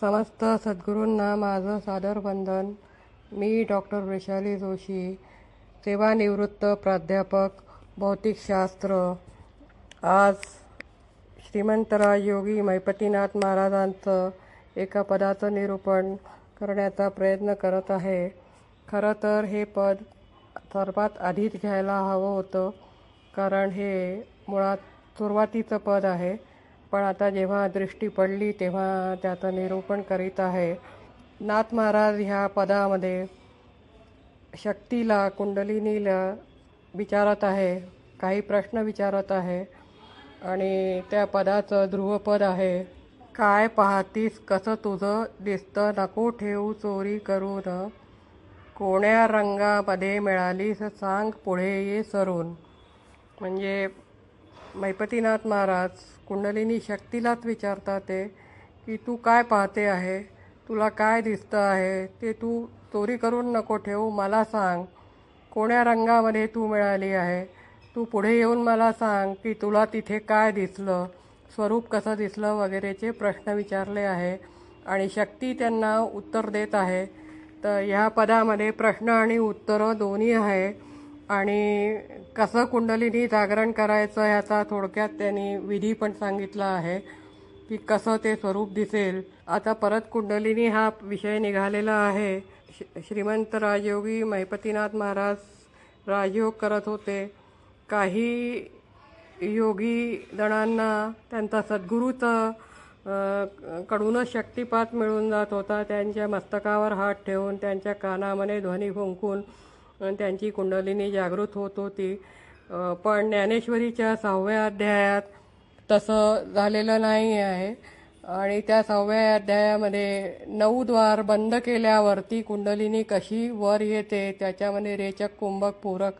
समस्त सद्गुरूंना माझं सादर वंदन. मी डॉक्टर वैशाली जोशी सेवानिवृत्त प्राध्यापक भौतिकशास्त्र. आज श्रीमंतराज योगी मैपतीनाथ महाराजांचं एका पदाचं निरूपण करण्याचा प्रयत्न करत आहे. खरं तर हे पद सर्वात आधीच घ्यायला हवं होतं कारण हे मुळात सुरुवातीचं पद आहे. पण आता जेव्हा दृष्टी पडली तेव्हा त्याचं निरूपण करीत आहे. नाथ महाराज ह्या पदामध्ये शक्तीला कुंडलिनीला विचारत आहे काही प्रश्न विचारत आहे आणि त्या पदाचं ध्रुवपद आहे. काय पाहतीस कसं तुझं दिसतं? नको ठेवू चोरी करून. कोण्या रंगामध्ये मिळालीस सांग पुढे ये सरून. म्हणजे मैपतीनाथ महाराज कुंडलिनी शक्तीलाच विचारतात ते की तू काय पाहते आहे? तुला काय दिसतं आहे? ते तू चोरी करून नको ठेवू मला सांग. कोण्या रंगामध्ये तू मिळाली आहे? तू पुढे येऊन मला सांग की तुला तिथे काय दिसलं? स्वरूप कसं दिसलं? वगैरेचे प्रश्न विचारले आहे. आणि शक्ती त्यांना उत्तर देत आहे. तर ह्या पदामध्ये प्रश्न आणि उत्तरं दोन्ही आहे. आणि कसं कुंडलिनी जागरण करायचं ह्याचा थोडक्यात त्यांनी विधी पण सांगितला आहे की कसं ते स्वरूप दिसेल. आता परत कुंडलिनी हा विषय निघालेला आहे. श श्रीमंत राजयोगी महिपतीनाथ महाराज राजयोग करत होते. काही योगी जणांना त्यांचा सद्गुरूचं कडूनच शक्तिपात मिळून जात होता. त्यांच्या मस्तकावर हात ठेवून त्यांच्या कानामध्ये ध्वनी फुंकून त्यांची कुंडलिनी जागृत होत होती. पण ज्ञानेश्वरीच्या सहाव्या अध्यायात तसं झालेलं नाही आहे. आणि त्या सहाव्या अध्यायामध्ये नऊ द्वार बंद केल्यावरती कुंडलिनी कशी वर येते त्याच्यामध्ये रेचक कुंभक पूरक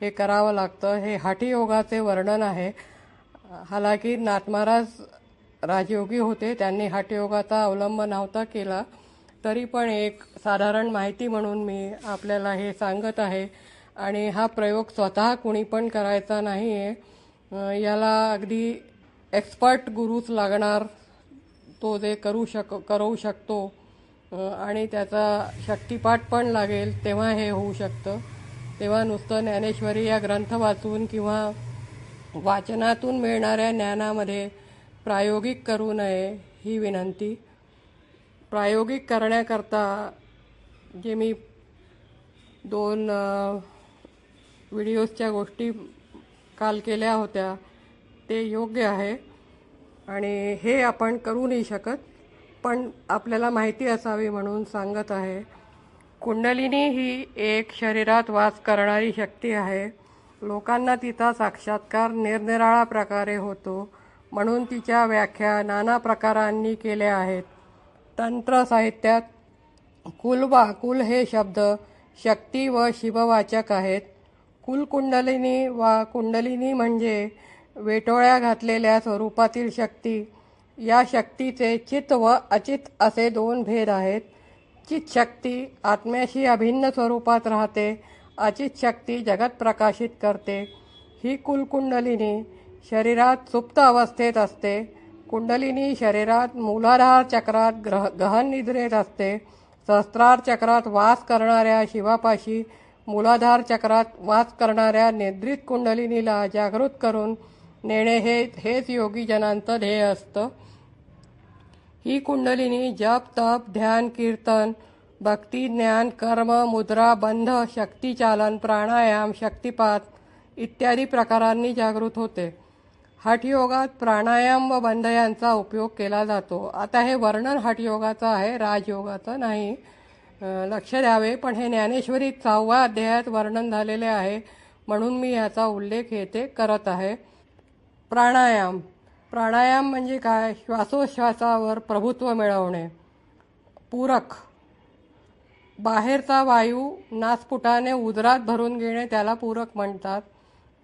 हे करावं लागतं. हे हाठीयोगाचे वर्णन आहे. हालाकी नाथमहाराज राजयोगी होते त्यांनी हाठयोगाचा अवलंब नव्हता केला. तरी पण एक साधारण माहिती म्हणून मी आपल्याला हे सांगत आहे. आणि हा प्रयोग स्वतः कुणी पण करायचा नाही आहे याला अगदी एक्सपर्ट गुरुच लागणार तो जे करू शक करू शकतो. आणि त्याचा शक्तिपाठ पण लागेल तेव्हा हे होऊ शकतं. तेव्हा नुसतं ज्ञानेश्वरी या ग्रंथ वाचून किंवा वाचनातून मिळणाऱ्या ज्ञानामध्ये प्रायोगिक करू नये ही विनंती. प्रायोगिक करण्याकरता जे मी दोन व्हिडिओजच्या गोष्टी काल केल्या होत्या ते योग्य आहे. आणि हे आपण करू नाही शकत पण आपल्याला माहिती असावी म्हणून सांगत आहे. कुंडलिनी ही एक शरीरात वास करणारी शक्ती आहे. लोकांना तिचा साक्षात्कार निरनिराळा प्रकारे होतो म्हणून तिच्या व्याख्या नाना प्रकारांनी केल्या आहेत. तंत्र साहित्यात कुल वा कुल हे शब्द शक्ती व शिववाचक आहेत. कुलकुंडलिनी वा कुंडलिनी म्हणजे वेटोळ्या घातलेल्या स्वरूपातील शक्ती. या शक्तीचे चित व अचित असे दोन भेद आहेत. चित शक्ती आत्म्याशी अभिन्न स्वरूपात राहते अचित शक्ती जगत प्रकाशित करते. ही कुलकुंडलिनी शरीरात सुप्त अवस्थेत असते. कुंडलिनी शरीरात मूलाधार चक्रात ग्रह गहन निद्रेत असते. सहस्त्रार चक्रात वास करणाऱ्या शिवापाशी मूलाधार चक्रात वास करणाऱ्या निद्रित कुंडलिनीला जागृत करून नेणे हे हेच योगीजनांचं ध्येय असतं. ही कुंडलिनी जप तप ध्यान कीर्तन भक्ती ज्ञान कर्म मुद्रा बंध शक्तिचालन प्राणायाम शक्तिपात इत्यादी प्रकारांनी जागृत होते. हठयोगात प्राणायाम व बंध यांचा उपयोग केला जातो. आता हे वर्णन हठयोगाचं आहे राजयोगाचं नाही. लक्ष द्यावे पण हे ज्ञानेश्वरी सहाव्या अध्यायात वर्णन झालेले आहे. म्हणून मी याचा उल्लेख येथे करत आहे. प्राणायाम. प्राणायाम म्हणजे काय? श्वासोश्वासावर प्रभुत्व मिळवणे. पूरक. बाहेरचा वायू नासपुटाने उदरात भरून घेणे त्याला पूरक म्हणतात.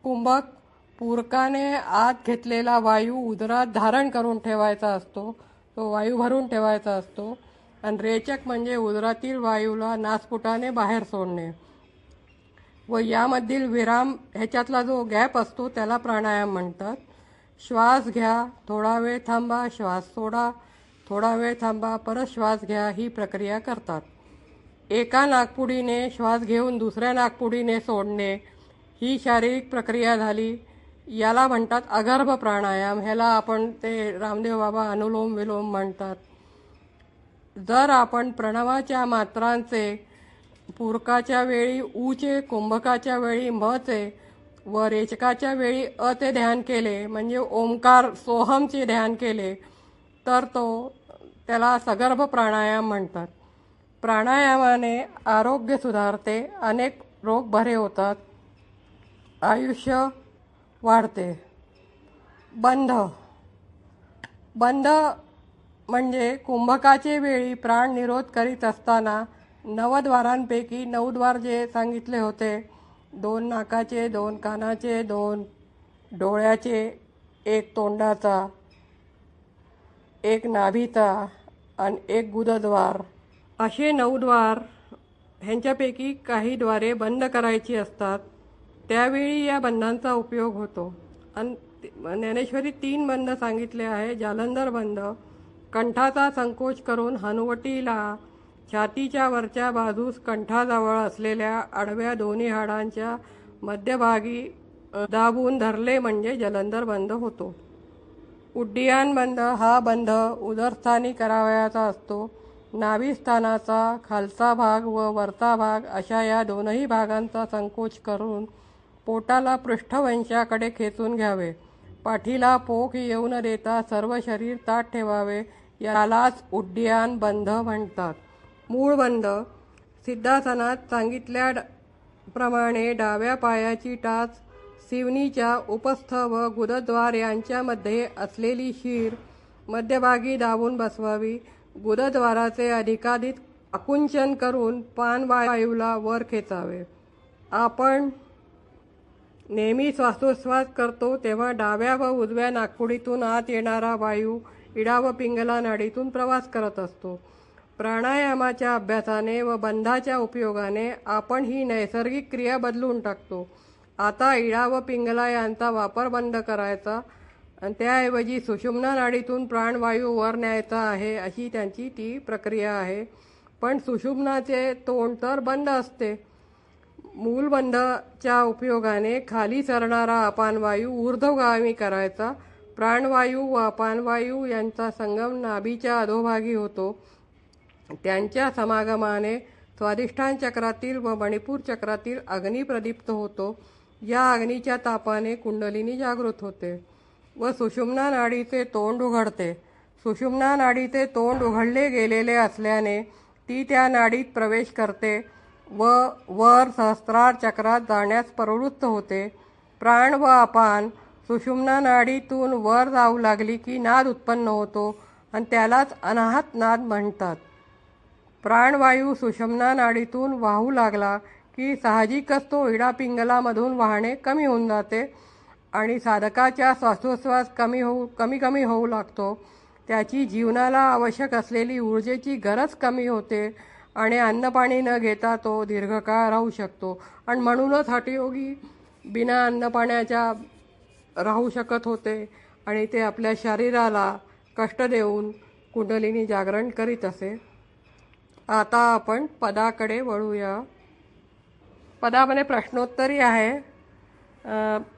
कुंभक पूरकाने आत घेतलेला वायू उदरात धारण करून ठेवायचा असतो. तो वायू भरून ठेवायचा असतो. आणि रेचक म्हणजे उदरातील वायूला नासपुटाने बाहेर सोडणे. व यामधील विराम ह्याच्यातला जो गॅप असतो त्याला प्राणायाम म्हणतात. श्वास घ्या थोडा वेळ थांबा श्वास सोडा. थोडा वेळ थांबा परत श्वास घ्या ही प्रक्रिया करतात. एका नाकपुडीने श्वास घेऊन दुसऱ्या नाकपुडीने सोडणे. ही शारीरिक प्रक्रिया झाली. याला म्हणतात अगर्भ प्राणायाम. ह्याला आपण ते रामदेव बाबा अनुलोम विलोम म्हणतात. जर आपण प्रणवाच्या मात्रांचे पूरकाच्या वेळी ऊचे कुंभकाच्या वेळी मचे व रेचकाच्या वेळी अचे ध्यान केले म्हणजे ओंकार सोहमचे ध्यान केले तर तो त्याला सगर्भ प्राणायाम म्हणतात. प्राणायामाने आरोग्य सुधारते अनेक रोग बरे होतात. आयुष्य वाढते. बंध. बंध म्हणजे कुंभकाचे वेळी प्राण निरोध करीत असताना नवद्वारांपैकी नऊ द्वार जे सांगितले होते दोन नाकाचे दोन कानाचे दोन डोळ्याचे एक तोंडाचा एक नाभीचा आणि एक गुदद्वार. असे नऊ द्वार ह्यांच्यापैकी काही द्वारे बंद करायची असतात. त्यावेळी या बंधांचा उपयोग होतो. आणि ज्ञानेश्वरी तीन बंध सांगितले आहे जालंधर बंध कंठाचा संकोच करून हनुवटीला छातीच्या वरच्या बाजूस कंठाजवळ असलेल्या आडव्या दोन्ही हाडांच्या मध्यभागी दाबून धरले म्हणजे जलंधर बंद होतो. उड्डियान बंद हा बंध उदरस्थानी करावयाचा असतो. नाभिस्थानाचा खालचा भाग व वरचा भाग अशा या दोनही भागांचा संकोच करून पोटाला पृष्ठवंशाकडे खेचून घ्यावे. पाठीला पोख येऊ न देता सर्व शरीर ताट ठेवावे यालाच उड्डयान बंध म्हणतात. मूळ बंध सिद्धासनात सांगितल्या ड- प्रमाणे डाव्या पायाची टाच सिवनीच्या उपस्थ व गुदद्वार यांच्यामध्ये असलेली शीर मध्यभागी दाबून बसवावी. गुदद्वाराचे अधिकाधिक आकुंचन करून पानवायूला वर खेचावे. आपण नेहमी श्वासोच्छ्वास करतो तेव्हा डाव्या व उजव्या नागपुडीतून आत येणारा वायू इडा व पिंगला नाडीतून प्रवास करत असतो. प्राणायामाच्या अभ्यासाने व बंधाच्या उपयोगाने आपण ही नैसर्गिक क्रिया बदलून टाकतो. आता इडा व पिंगला यांचा वापर बंद करायचा आणि त्याऐवजी सुषुम्ना नाडीतून प्राणवायू वर न्यायचा आहे अशी त्यांची ती प्रक्रिया आहे. पण सुषुम्नाचे तोंड तर बंद असते. मूलबंधाच्या उपयोगाने खाली सरणारा अपानवायू ऊर्ध्वगामी करायचा. प्राणवायू व अपानवायू यांचा संगम नाभीच्या अधोभागी होतो. त्यांच्या समागमाने स्वाधिष्ठान चक्रातील व मणिपूर चक्रातील अग्नी प्रदीप्त होतो. या अग्नीच्या तापाने कुंडलिनी जागृत होते व सुषुम्ना नाडीचे तोंड उघडते. सुषुम्ना नाडीचे तोंड उघडले गेलेले असल्याने ती त्या नाडीत प्रवेश करते. व वर सहस्त्रार चक्रात जाण्यास प्रवृत्त होते. प्राण व अपान. सुषुम्ना नाडीतून वर जाऊ लागली की नाद उत्पन्न होतो आणि त्यालाच अनाहत नाद म्हणतात. प्राणवायू सुषमना नाडीतून वाहू लागला की साहजिकच तो इडापिंगलामधून वाहणे कमी होऊन जाते आणि साधकाच्या श्वासोच्छ्वास कमी होऊ कमी कमी होऊ लागतो. त्याची जीवनाला आवश्यक असलेली ऊर्जेची गरज कमी होते. आणि अन्नपाणी न घेता तो दीर्घकाळ राहू शकतो. आणि म्हणूनच हटयोगी बिना अन्नपाण्याच्या राहू शकत होते आणि ते आपल्या शरीराला कष्ट देऊन कुंडलिनी जागरण करीत असे. आता आपण पदाकडे वळूया. पदामध्ये प्रश्नोत्तरी आहे.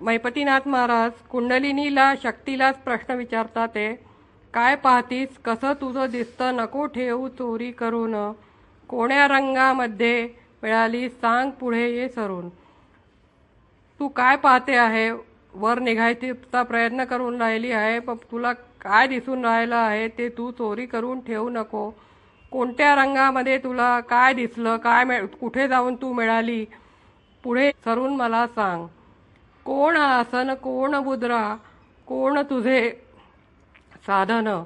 मैपतीनाथ महाराज कुंडलिनीला शक्तीलाच प्रश्न विचारतात ते काय पाहतीस? कसं तुझं दिसतं? नको ठेवू चोरी करून. कोण्या रंगामध्ये मिळाली सांग पुढे ये सरून. तू काय पाहते आहे? वर निघायचा प्रयत्न करून राहिली आहे. पण तुला काय दिसून राहिलं आहे ते तू चोरी करून ठेवू नको. कोणत्या रंगामध्ये तुला काय दिसलं? काय मिळ कुठे जाऊन तू मिळाली? पुढे सरून मला सांग. कोण आसन? कोण मुद्रा कोण तुझे साधन?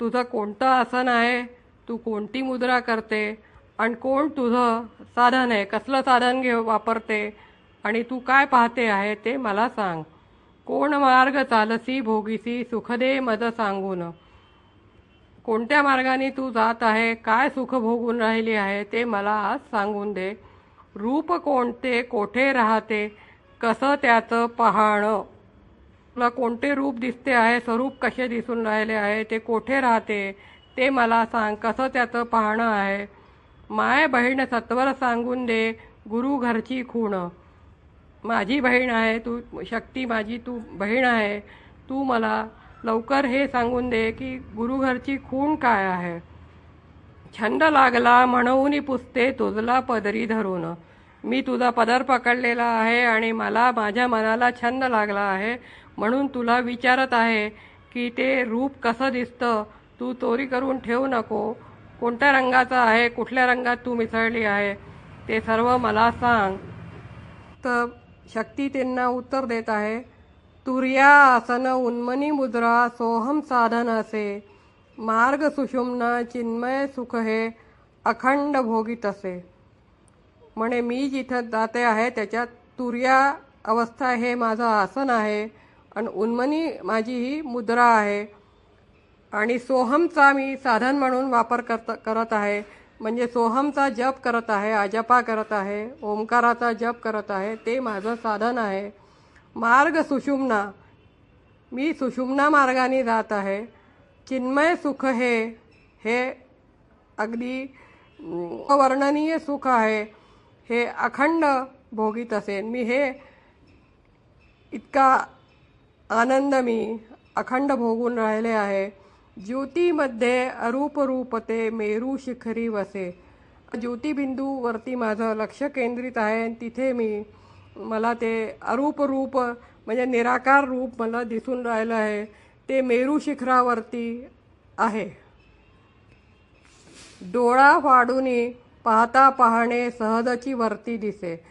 तुझं कोणतं आसन आहे? तू कोणती मुद्रा करते आणि कोण तुझं साधन आहे? कसलं साधन घे वापरते? आणि तू काय पाहते आहे ते मला सांग. कोण मार्ग चालसी भोगीसी सुखदे मद सांगून? कोणत्या मार्गाने तू जात आहे काय सुख भोगून राहिली आहे ते मला आज सांगून दे. रूप कोणते कोठे राहते कसं त्याचं पाहणं? तुला कोणते रूप दिसते आहे स्वरूप कसे दिसून राहिले आहे ते कोठे राहते? ते मला सांग कसं त्याचं पाहणं आहे? माय बहीण सत्वर सांगून दे गुरु घरची खूण. माझी बहीण आहे तू शक्ती माझी तू बहीण आहे. तू मला लवकर हे सांगून दे की गुरुघरची खूण काय आहे? छंद लागला म्हणून पुसते तुझला पदरी धरून. मी तुझा पदर पकडलेला आहे आणि मला माझ्या मनाला छंद लागला आहे म्हणून तुला विचारत आहे की ते रूप कसं दिसतं? तू चोरी करून ठेवू नको. कोणत्या रंगाचा आहे कुठल्या रंगात तू मिसळली आहे ते सर्व मला सांग. तर शक्ती त्यांना उत्तर देत आहे तुर्या आसन उन्मनी मुद्रा सोहम साधन असे. मार्ग सुषुम्न चिन्मय सुख हे अखंड भोगीत असे म्हणे मी जिथं जाते आहे त्याच्यात तुर्या अवस्था हे माझं आसन आहे आणि उन्मनी माझी ही मुद्रा आहे. आणि सोहमचा मी साधन म्हणून वापर करत करत आहे. म्हणजे सोहमचा जप करत आहे अजपा करत आहे ओंकाराचा जप करत आहे ते माझं साधन आहे. मार्ग सुषुम्ना. मी सुषुम्ना मार्गाने जात आहे. चिन्मय सुख हे हे अगदी वर्णनीय सुख आहे. हे अखंड भोगीत असेन. मी हे इतका आनंद मी अखंड भोगून राहिले आहे. ज्योतीमध्ये अरूप रूपते मेरू शिखरी वसे. ज्योतिबिंदूवरती माझं लक्ष केंद्रित आहे आणि तिथे मी मला ते अरूप रूप म्हणजे निराकार रूप मला दिसून राहिलं आहे. ते मेरू शिखरावरती आहे. डोळा फाडूनी पाहता पाहणे सहजची वरती दिसे.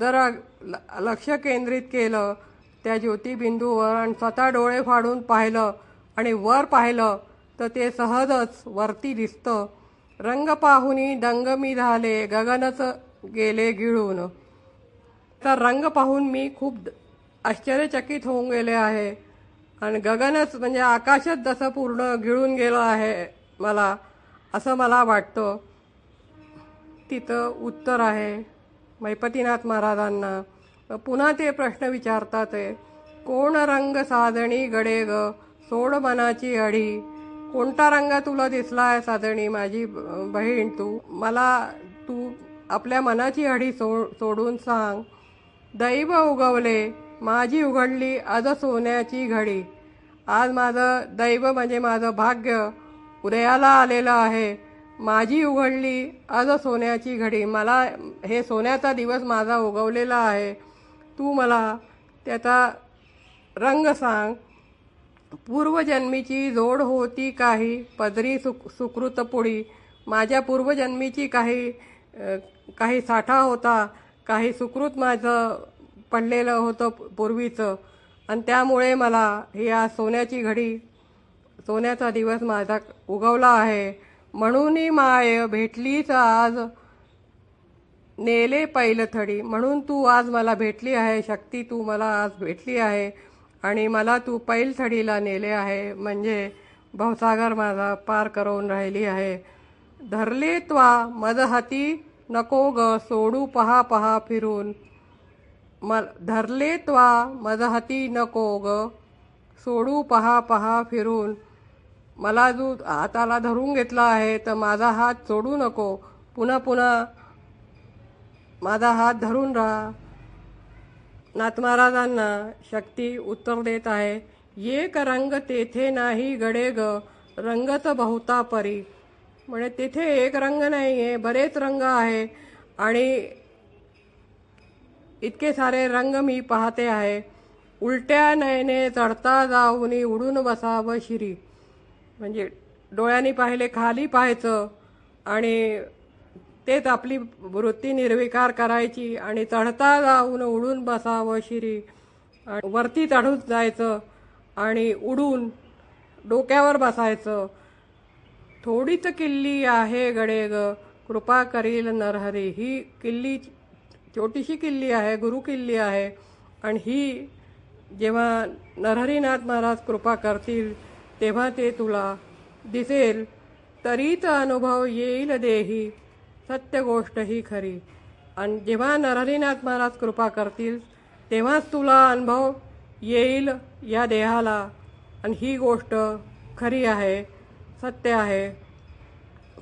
जर ल- लक्ष केंद्रित केलं त्या ज्योतिबिंदूवर आणि स्वतः डोळे फाडून पाहिलं आणि वर पाहिलं तर ते सहजच वरती दिसतं. रंग पाहुनी दंग मी झाले गगनच गेले गिळून. तर रंग पाहून मी खूप आश्चर्यचकित होऊन गेले आहे. आणि गगनच म्हणजे आकाशच जसं पूर्ण गिळून गेलं आहे मला असं मला वाटतं. तिथं उत्तर आहे मैपतीनाथ महाराजांना. पुन्हा ते प्रश्न विचारतात आहे कोण रंग साधणी गडे ग? सोड मनाची अडी कोणता रंग तुला दिसला आहे साजणी माझी ब- बहीण तू? मला तू आपल्या मनाची अडी सो सोडून सांग. दैव उगवले माझी उघडली आज सोन्याची घडी. आज माझं दैव म्हणजे माझं भाग्य उदयाला आलेलं आहे. माझी उघडली आज सोन्याची घडी. मला हे सोन्याचा दिवस माझा उगवलेला आहे. तू मला त्याचा रंग सांग. पूर्वजन्मीची जोड होती काही पदरी सुक सुकृतपुढी माझ्या पूर्वजन्मीची काही काही साठा होता काही सुकृत माझं पडलेलं होतं पूर्वीचं. आणि त्यामुळे मला ही आज सोन्याची घडी सोन्याचा दिवस माझा उगवला आहे. म्हणूनही माय भेटलीच आज नेले पैलथडी. म्हणून तू आज मला भेटली आहे शक्ती तू मला आज भेटली आहे. आणि मला तू पैलथडीला नेले आहे म्हणजे भवसागर माझा पार करून राहिली आहे. धरले त्वा मदहती नको ग सोडू पहा पहा फिरून. म धरले त्वा मदहती नको ग सोडू पहा पहा फिरून. मला जो हाताला धरून घेतला आहे तर माझा हात सोडू नको. पुन्हा पुन्हा माझा हात धरून राहा. नाथ महाराजांना शक्ती उत्तर देत आहे. एक रंग तेथे नाही गडे ग रंगच बहुता परी. म्हणजे तेथे एक रंग नाही आहे बरेच रंग आहे आणि इतके सारे रंग मी पाहते आहे. उलट्या नयने चढता जाऊन उडून बसावं शिरी. म्हणजे डोळ्यांनी पाहिले खाली पाहायचं आणि तेच आपली वृत्ती निर्विकार करायची आणि चढता जाऊन उडून बसावं शिरी. आणि वरती चढून जायचं आणि उडून डोक्यावर बसायचं. थोडीच किल्ली आहे गडे ग. कृपा करील नरहरी. ही किल्ली छोटीशी किल्ली आहे गुरु किल्ली आहे. आणि ही जेव्हा नरहरीनाथ महाराज कृपा करतील तेव्हा ते तुला दिसेल. तरीच अनुभव येईल देही. सत्य गोष्ट ही खरी. आणि जेव्हा नरहरीनाथ महाराज कृपा करतील तेव्हाच तुला अनुभव येईल या देहाला. आणि ही गोष्ट खरी आहे सत्य आहे.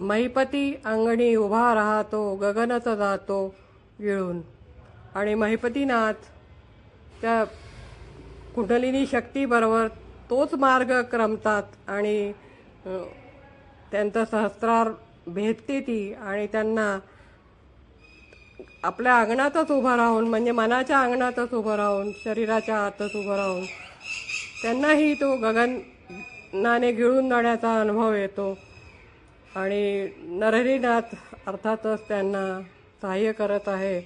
महिपती अंगणी उभा राहतो गगनच जातो गिळून आणि महिपतीनाथ त्या कुंडलिनी शक्तीबरोबर तोच मार्ग क्रमतात आणि त्यांचं सहस्रार भेटते ती आणि त्यांना आपल्या अंगणातच उभं राहून म्हणजे मनाच्या अंगणातच उभं राहून शरीराच्या आतच उभं राहून त्यांनाही तो गगनाने गिळून जाण्याचा अनुभव येतो. आणि नरहरीनाथ अर्थातच त्यांना सहाय्य करत आहे.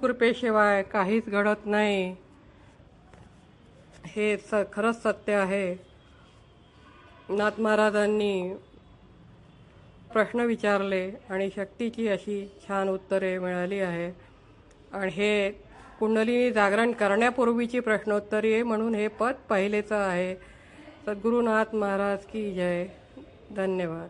कृपेशिवाय काहीच घडत नाही. हे स खरंच सत्य आहे. नाथ महाराजांनी प्रश्न विचारले आणि शक्तीची अशी छान उत्तरे मिळाली आहे. आणि हे कुंडलिनी जागरण करण्यापूर्वीची प्रश्नोत्तरी आहे म्हणून हे पद पहिलेचं आहे. सद्गुरुनाथ महाराज की जय. धन्यवाद.